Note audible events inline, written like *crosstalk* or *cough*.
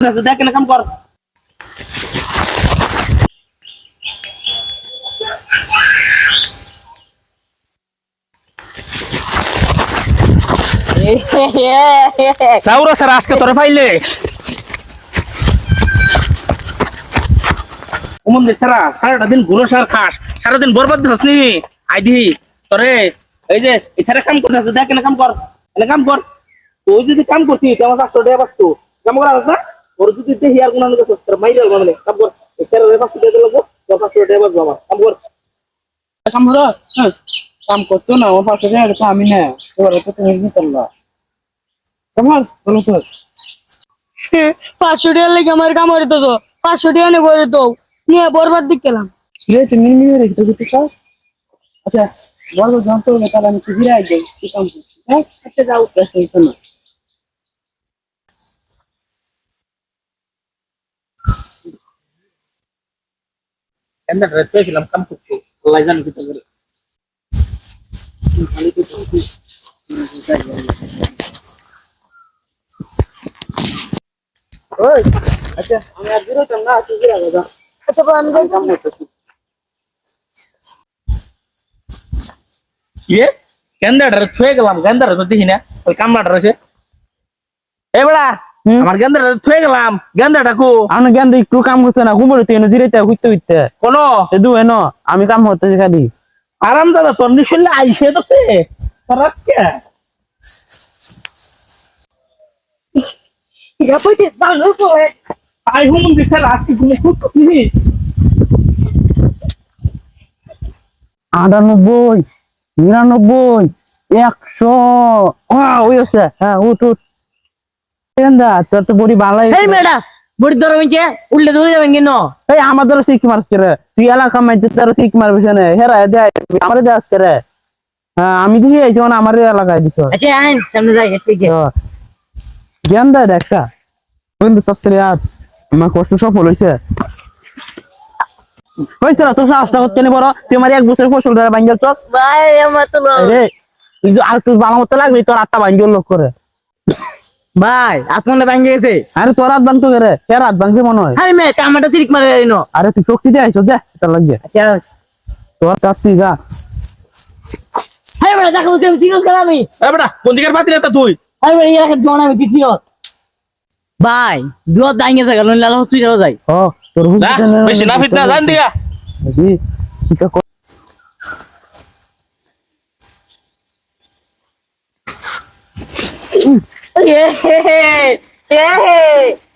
দেখ কাম কর। সাউরা স্যার আজকে তোরে দেখ সারা সারাটা দিন ঘুরো সার খাস সারাদিন বরবাদ দিস নি? আইডি তোরে এই যে এছাড়া কাম করতে দেখ কাম কর এনে কাম কর। তুই যদি কাম করছিস আমার পাঁচশো টাকা পাচ্ছ কাম করা না ওর যদি দেখি আর কোনো তোর মাইরে মানে কাম কর এছাড়া রে পাঁচশো টাকা লাগবো তোর টাকা পাচ্ছ আমার কাম কর। কাম কর হ্যাঁ, কাম করতো না টাকা তো আমি না এবার তো তুমি নিতাম না। কেমন বলো তো পাঁচশো টাকা লেগে আমার কাম করে তো পাঁচশো টাকা নিয়ে করে তো নিয়ে বরবাদ দিক গেলাম। রে তুমি মিমি রে তো কিছু কাজ আচ্ছা যন্ত্র তাহলে আমি ফিরে যাই কি কাম করছি হ্যাঁ আচ্ছা যাও না। এন্ড ড্রেস পেয়েছিলাম কাম করতে আল্লাহ জানে কি করে ওই আচ্ছা আমি আর বেরোতাম না তুই বেরো দাদা আচ্ছা আমি। কাম করতেছি ইয়ে গেন্দাটার থুয়ে গেলাম গেন্দাটা তো দেখি না কামলাটা রয়েছে এ বেড়া আমার গেন্দাটা থুয়ে গেলাম গেন্দাটা কু? আমি জ্ঞান একটু কাম করছে না ঘুমোর তুই এনে জিরেতে হইতে হইতে। কোন? দু এনো আমি কাম হতে খালি আরাম দাদা তোর নিশুনলে আইসে তো ইয়া তো খুব আটানব্বই নিরানব্বই একশো হ্যাঁ ওই আছে হ্যাঁ উঠ উঠ। কেন্দা? তোর তো বড়ি ভালাই এই মেয়েটা বড়ি ধরে মিছে উল্লে ধরে যাবেন কেন? এই আমাদের শিখ মারছে রে। তুই এলাকা মাইতে তোর শিখ মারবি না হেরা দেয় আমার দেয় আসছে রে। হ্যাঁ আমি দিয়ে আইছি আমার এলাকায় দিছ। আচ্ছা আইন সামনে যাই ঠিক আছে জ্ঞান দেখা কিন্তু তোর আর আমার কষ্ট সফল হয়েছে হয়েছে না তোর সাহসটা করতে নি বড়। তুই আমার এক বছর ফসল ধরে ভাই আমার তো আর তুই ভালো মতো লাগবে তোর আটটা বাঙ্গেল লোক করে। ভাই আসমানে ভাঙে গেছে। আরে তোর হাত ভাঙতো রে? এর হাত ভাঙছে মনে হয়? আরে মেয়ে টামাটা সিরিক মারে দিনো আরে তুই শক্তি দিয়ে আইসো দে তোর লাগবে। আচ্ছা তোর কাছ তুই যা। হ্যাঁ মেয়ে দেখো আমি সিরিয়াস গেলাম আমি। এ বেটা কোন দিকের বাতি রে তুই? আরে মেয়ে ইয়াকে জন আমি দ্বিতীয় ভাই দুয়ার দাইঙ্গে যায় গেল লাল হসপিটাল যাই। ও তোর না বেশি না ফিট না জান দিয়া। এ হে হে এ হে *laughs*